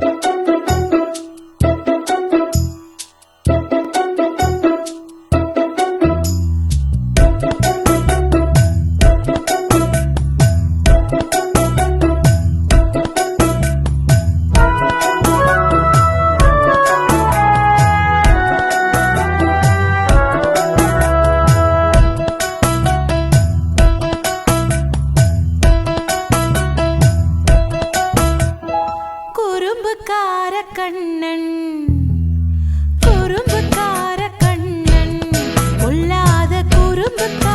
Thank you. குறும்புக்கார Kannan குறும்புக்கார Kannan கொல்லாத குறும்புக்கார